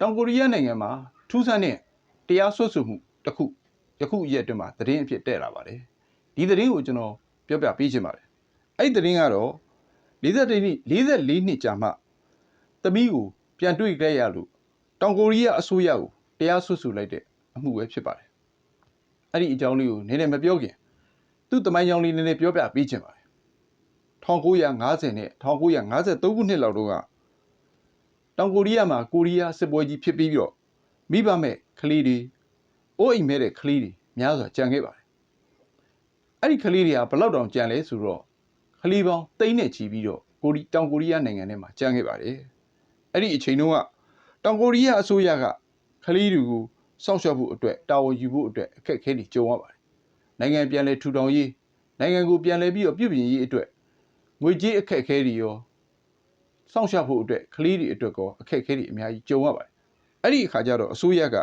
တောင်ကိုရီးယားနိုင်ငံမှာထူးဆန်းတဲ့တရားစွဲဆိုမှုတစ်ခုယခုရက်အတွင်းမှာသတင်းအဖြစ်တက်လာပါတယ်ဒီသတင်းကိုကျွန်တော်ပြောပြပေးချင်ပါတယ်အဲ့ဒီသတင်းကတော့44နှစ်44နှစ်ကြာမှသမီးကိုပြန်တွေ့ခဲ့ရလို့တောင်ကိုရီးယားအစိုးရကိုတရားစွဲဆိုလိုက်တဲ့အမှုပဲဖြစ်ပါတယ်အဲ့ဒီအကြောင်းလေးကိုနည်းနည်းမပြောခင်သူ့တမိုင်းကြောင်းလေးနည်းနည်းပြောပြပေးချင်ပါတယ်1950နဲ့1953ခုနှစ်လောက်တုန်းက တောင်ကိုရီးယားမှာကိုရီးယားစစ်ပွဲကြီးဖြစ်ပြီးပြီးတော့မိဘမဲ့ကလေးတွေအိုးအိမ်မဲ့တဲ့ကလေးတွေများစွာကြံခဲ့ပါတယ်အဲ့ဒီကလေးတွေကဘယ်လောက်တောင်ကြံလဲဆိုတော့ကလေးပေါင်းတိမ့်နဲ့ချီပြီးတော့ကိုရီတောင်ကိုရီးယားနိုင်ငံထဲမှာကြံခဲ့ပါတယ်အဲ့ဒီအချိန်တုန်းကတောင်ကိုရီးယားအစိုးရကကလေးတွေကိုစောင့်ရှောက်ဖို့အတွက်တာဝန်ယူဖို့အတွက်အခက်အခဲတွေကြုံရပါတယ်နိုင်ငံပြန်လဲထူထောင်ရေးနိုင်ငံကိုပြန်လဲပြီးတော့ပြုပြင်ရေးအတွက်ငွေကြေးအခက်အခဲတွေရော စောင့်ရှောက်ဖို့အတွက်ကလေးတွေအတွက်ကောအခက်အခဲတွေအများကြီးကြုံရပါတယ်။အဲ့ဒီအခါကျတော့အစိုးရက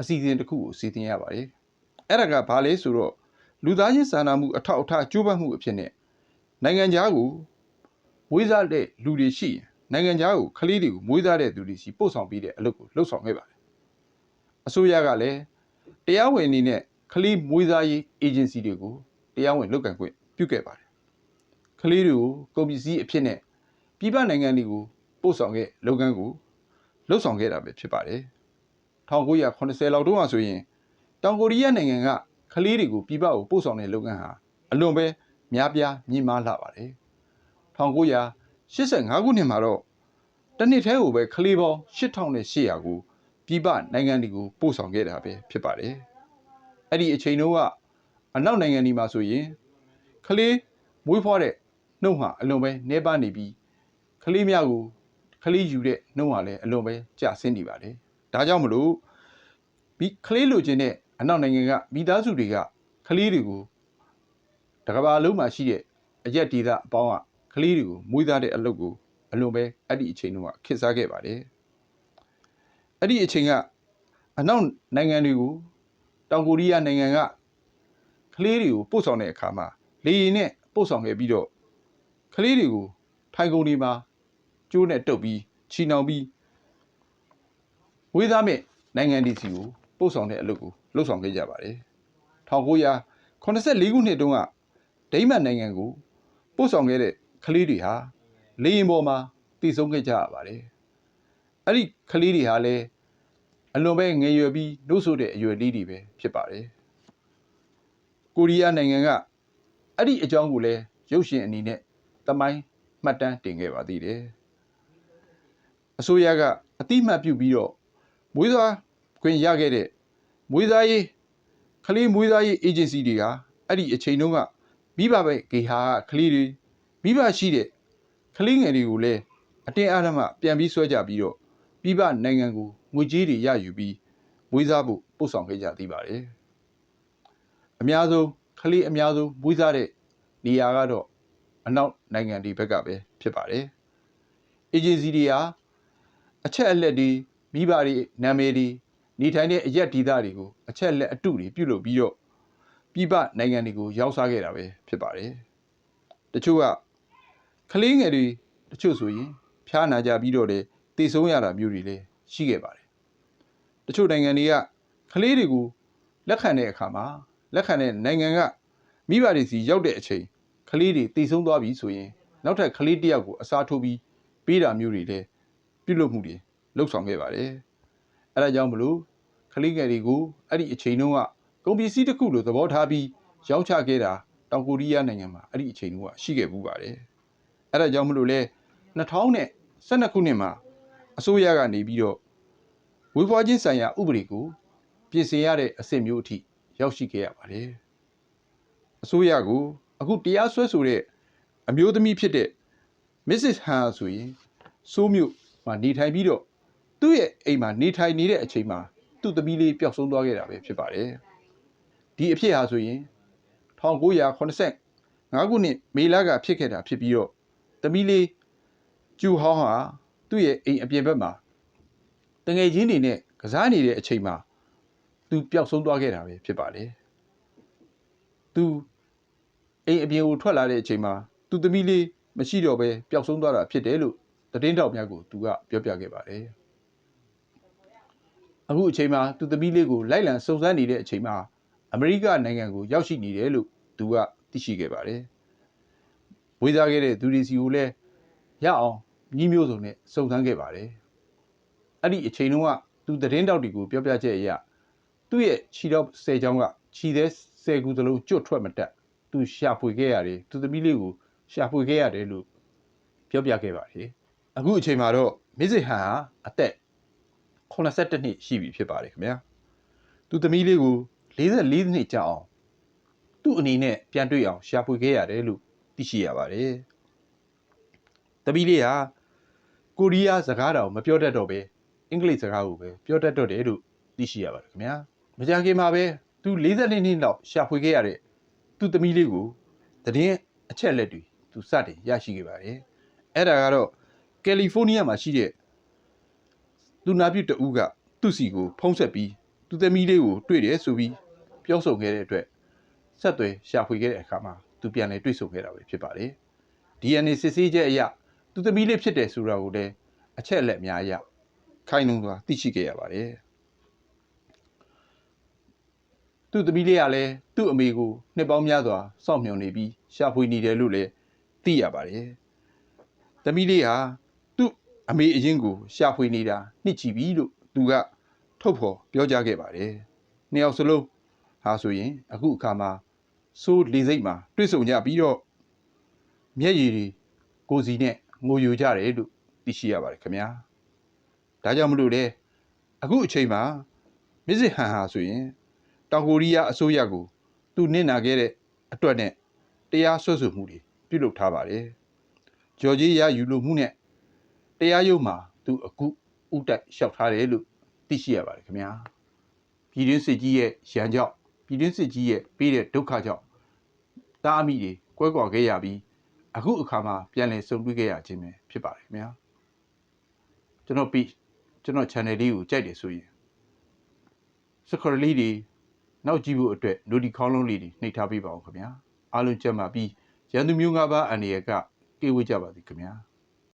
အစီအစဉ်တစ်ခုကိုစီစဉ်ရပါတယ်။အဲ့ဒါကဘာလဲဆိုတော့လူသားချင်းစာနာမှုအထောက်အထားကြိုးပမ်းမှုအဖြစ်နဲ့နိုင်ငံခြားကိုမွေးစားတဲ့လူတွေရှိရင်နိုင်ငံခြားကိုကလေးတွေကိုမွေးစားတဲ့သူတွေစီပို့ဆောင်ပြီးတဲ့အလုပ်ကိုလှုပ်ဆောင်ခဲ့ပါတယ်။အစိုးရကလည်းတရားဝင်အနေနဲ့ကလေးမွေးစားရေးအေဂျင်စီတွေကိုတရားဝင်လုပ်ကင်ခွင့်ပြုခဲ့ပါတယ်။ကလေးတွေကိုကုန်ပစ္စည်းအဖြစ်နဲ့ ပြည်ပနိုင်ငံတွေကိုပို့ဆောင်ခဲ့လုပ်ငန်းကိုလှုပ်ဆောင်ခဲ့တာပဲဖြစ်ပါတယ်1980လောက်တုန်းကဆိုရင်တောင်ကိုရီးယားနိုင်ငံကကလေးတွေကိုပြည်ပကိုပို့ဆောင်တဲ့လုပ်ငန်းဟာအလွန်ပဲများပြားမြင့်မားလာပါတယ်1985ခုနှစ်မှာတော့တစ်နှစ်တည်းကိုပဲကလေးပေါင်း8800ကိုပြည်ပနိုင်ငံတွေကိုပို့ဆောင်ခဲ့တာပဲဖြစ်ပါတယ်အဲ့ဒီအချိန်တုန်းကအနောက်နိုင်ငံတွေမှာဆိုရင်ကလေးမွေးဖွားတဲ့နှုတ်ဟာအလွန်ပဲနှဲပါနေပြီး ကလေးများကိုကလေးယူတဲ့နှုံးဟာလည်းအလွန်ပဲကျဆင်းနေပါတယ်။ဒါကြောင့်မလို့ဒီကလေးလိုချင်တဲ့အနောက်နိုင်ငံကမိသားစုတွေကကလေးတွေကိုတကဘာလုံးမှာရှိတဲ့အရက်ဒေသအပေါင်းကကလေးတွေကိုမွေးသားတဲ့အလုပ်ကိုအလွန်ပဲအဲ့ဒီအချိန်တုန်းကခေတ်စားခဲ့ပါတယ်။အဲ့ဒီအချိန်ကအနောက်နိုင်ငံတွေကိုတောင်ကိုရီးယားနိုင်ငံကကလေးတွေကိုပို့ဆောင်တဲ့အခါမှာလေယာဉ်နဲ့ပို့ဆောင်ခဲ့ပြီးတော့ကလေးတွေကိုထိုင်ကုန်တွေမှာ ကျိုးနဲ့တုပ်ပြီးချီနှောင်ပြီးဝေးသားမဲ့နိုင်ငံဒီစီကိုပို့ဆောင်တဲ့အလုပ်ကိုလှုပ်ဆောင်ခဲ့ကြပါတယ်1984ခုနှစ်တုန်းကဒိမတ်နိုင်ငံကိုပို့ဆောင်ခဲ့တဲ့ကလေးတွေဟာလေရင်ပေါ်မှာတည်ဆုံးခဲ့ကြရပါတယ်အဲ့ဒီကလေးတွေဟာလည်းအလွန်ပဲငယ်ရွယ်ပြီးနှုတ်ဆိုတဲ့အရွယ်လေးတွေပဲဖြစ်ပါတယ်ကိုရီးယားနိုင်ငံကအဲ့ဒီအကြောင်းကိုလည်းရုပ်ရှင်အနေနဲ့တမိုင်းမှတ်တမ်းတင်ခဲ့ပါသေးတယ် အစိုးရကအတိမတ်ပြုပြီးတော့မွေးစားခွင့်ရခဲ့တဲ့မွေးစားရေးကလေးမွေးစားရေးအေဂျင်စီတွေကအဲ့ဒီအချိန်တုန်းကမိဘပဲဂေဟာကကလေးတွေမိဘရှိတဲ့ကလေးငယ်တွေကိုလည်းအတင်းအဓမ္မပြန်ပြီးဆွဲကြပြီးတော့ပြပနိုင်ငံကိုငွေကြေးတွေရယူပြီးမွေးစားဖို့ပို့ဆောင်ခဲ့ကြသေးပါတယ်အများဆုံးကလေးအများဆုံးမွေးစားတဲ့နေရာကတော့အနောက်နိုင်ငံတွေဘက်ကပဲဖြစ်ပါတယ်အေဂျင်စီတွေဟာ အချက်အလက်တွေမိဘတွေနာမည်တွေနေထိုင်တဲ့အရက်ဒေသတွေကိုအချက်အလက်အတုတွေပြုလုပ်ပြီးတော့ပြည်ပနိုင်ငံတွေကိုရောက်စားခဲ့တာပဲဖြစ်ပါတယ်တချို့ကကလေးငယ်တွေတချို့ဆိုရင်ဖျားနာကြပြီးတော့လေတည်ဆုံးရတာမျိုးတွေလည်းရှိခဲ့ပါတယ်တချို့နိုင်ငံတွေကကလေးတွေကိုလက်ခံတဲ့အခါမှာလက်ခံတဲ့နိုင်ငံကမိဘတွေစီရောက်တဲ့အချိန်ကလေးတွေတည်ဆုံးသွားပြီဆိုရင်နောက်ထပ်ကလေးတစ်ယောက်ကိုအစားထိုးပြီးပေးတာမျိုးတွေလည်း ပြုလုပ်မှုတွေလှုပ်ဆောင်ခဲ့ပါတယ်အဲဒါကြောင့်မလို့ကလေးငယ်တွေကိုအဲ့ဒီအချိန်တုန်းကကုန်ပစ္စည်းတစ်ခုလိုသဘောထားပြီးရောင်းချခဲ့တာတောင်ကိုရီးယားနိုင်ငံမှာအဲ့ဒီအချိန်တုန်းကရှိခဲ့မှုပါတယ်အဲဒါကြောင့်မလို့လဲ2012ခုနှစ်မှာအစိုးရကနေပြီးတော့ဝေဖွားခြင်းဆိုင်ရာဥပဒေကိုပြင်ဆင်ရတဲ့အဆင့်မျိုးအထိရောက်ရှိခဲ့ရပါတယ်အစိုးရကိုအခုတရားစွဲဆိုတဲ့အမျိုးသမီးဖြစ်တဲ့ Mrs. Han ဆိုရင်စိုးမြို့ မှာနေထိုင်ပြီးတော့သူ့ရဲ့အိမ်မှာနေထိုင်နေတဲ့အချိန်မှာသူ့သမီးလေးပျောက်ဆုံးသွားခဲ့တာပဲဖြစ်ပါတယ်ဒီအဖြစ်ဟာဆိုရင်1985ခုနှစ်မေလကဖြစ်ခဲ့တာဖြစ်ပြီးတော့သမီးလေးကျူဟောင်းဟာသူ့ရဲ့အိမ်အပြင်ဘက်မှာတငယ်ချင်းတွေနဲ့ကစားနေတဲ့အချိန်မှာသူပျောက်ဆုံးသွားခဲ့တာပဲဖြစ်ပါတယ်သူအိမ်အပြင်ကိုထွက်လာတဲ့အချိန်မှာသူသမီးလေးမရှိတော့ပဲပျောက်ဆုံးသွားတာဖြစ်တယ်လို့ သတင်းတောက်များကိုသူကပြောပြခဲ့ပါတယ်အခုအချိန်မှာသူသမီးလေးကိုလိုက်လံစုံစမ်းနေတဲ့အချိန်မှာအမေရိကနိုင်ငံကိုရောက်ရှိနေတယ်လို့သူကသိရှိခဲ့ပါတယ်။ဝေးသားခဲ့တဲ့သူတွေစီကိုလည်းရအောင်ညီးမျိုးစုံနဲ့စုံစမ်းခဲ့ပါတယ်။အဲ့ဒီအချိန်တုန်းကသူသတင်းတောက်တွေကိုပြောပြချက်အရသူ့ရဲ့ခြေတော့ဆယ်ချောင်းကခြေသေးဆယ်ခုသလုံးကျွတ်ထွက်မတက်သူရှာဖွေခဲ့ရတယ်သူသမီးလေးကိုရှာဖွေခဲ့ရတယ်လို့ပြောပြခဲ့ပါတယ်။ အခုအချိန်မှာတော့မစ်စစ်ဟန်ဟာအသက်82နှစ်ရှိပြီဖြစ်ပါတယ်ခင်ဗျာ။သူသမီးလေးကို44နှစ်ကြာအောင်သူ့အနေနဲ့ပြန်တွေ့အောင်ရှာဖွေခဲ့ရတယ်လို့သိရှိရပါတယ်။သမီးလေးဟာကိုရီးယားစကားတော်မပြောတတ်တော့ပဲအင်္ဂလိပ်စကားကိုပဲပြောတတ်တော့တယ်လို့သိရှိရပါတယ်ခင်ဗျာ။မကြခင်မှာပဲသူ42နှစ်လောက်ရှာဖွေခဲ့ရတဲ့သူ့သမီးလေးကိုသတင်းအချက်လက်တွေသူစတင်ရရှိခဲ့ပါတယ်။အဲ့ဒါကတော့ ကယ်လီဖိုးနီးယားမှာရှိတဲ့လူနာပြုတဦးကသူ့စီကိုဖုံးဆက်ပြီးသူ့သမီးလေးကိုတွေ့တယ်ဆိုပြီးပြောဆိုခဲ့တဲ့အတွက်ဆက်သွယ်ရှာဖွေခဲ့တဲ့အခါမှာသူပြန်လဲတွေ့ဆုံခဲ့တာပဲဖြစ်ပါတယ်။ DNA စစ်ဆေးချက်အရသူ့သမီးလေးဖြစ်တယ်ဆိုတာကိုလည်းအချက်အလက်အများအရခိုင်လုံစွာသိရှိခဲ့ရပါတယ်။သူ့သမီးလေးကလည်းသူ့အမေကိုနှစ်ပေါင်းများစွာစောင့်မျှော်နေပြီးရှာဖွေနေတယ်လို့လည်းသိရပါတယ်။သမီးလေးဟာသူ့ အမေအရင်ကိုရှာဖွေနေတာနှစ်ချီပြီလို့သူကထုတ်ဖော်ပြောကြားခဲ့ပါတယ်။နှစ်ယောက်စလုံးဟာဆိုရင် အခုအခါမှာစိုးလေးစိတ်မှာတွေ့ဆုံကြပြီးတော့မျက်ရည်တွေကိုယ်စီနဲ့ငိုယိုကြတယ်လို့သိရှိရပါတယ်ခင်ဗျာ။ဒါကြောင့်မလို့လေအခုအချိန်မှာမစ်စစ်ဟန်ဟာဆိုရင်တောင်ကိုရီးယားအစိုးရကိုသူနစ်နာခဲ့တဲ့အတွက်နဲ့တရားစွဲဆိုမှုတွေပြုလုပ်ထားပါတယ်။ဂျော်ဂျီယာယူလိုမှုနဲ့ တရားရုံးမှာသူအခုဥတိုက်လျှောက်ထားတယ်လို့သိရှိရပါတယ်ခင်ဗျာ။ပြည်တွင်းစစ်ကြီးရဲ့ရန်ကြောင့်ပြည်တွင်းစစ်ကြီးရဲ့ပေးတဲ့ဒုက္ခကြောင့်တားအမိတွေကွဲကွာခဲ့ရပြီးအခုအခါမှာပြန်လည်ဆုံတွေ့ခဲ့ရခြင်းပဲဖြစ်ပါတယ်ခင်ဗျာ။ကျွန်တော်ပြီးကျွန်တော် channel လေးကိုကြိုက်တယ်ဆိုရင် subscribe လေးတွေနောက်ကြည့်ဖို့အတွက် notification ခေါင်းလုံးလေးတွေနှိပ်ထားပေးပါဦးခင်ဗျာအားလုံးကြက်မှပြီးရန်သူမျိုး၅ပါးအနေရကကေဝေးကြပါသည်ခင်ဗျာ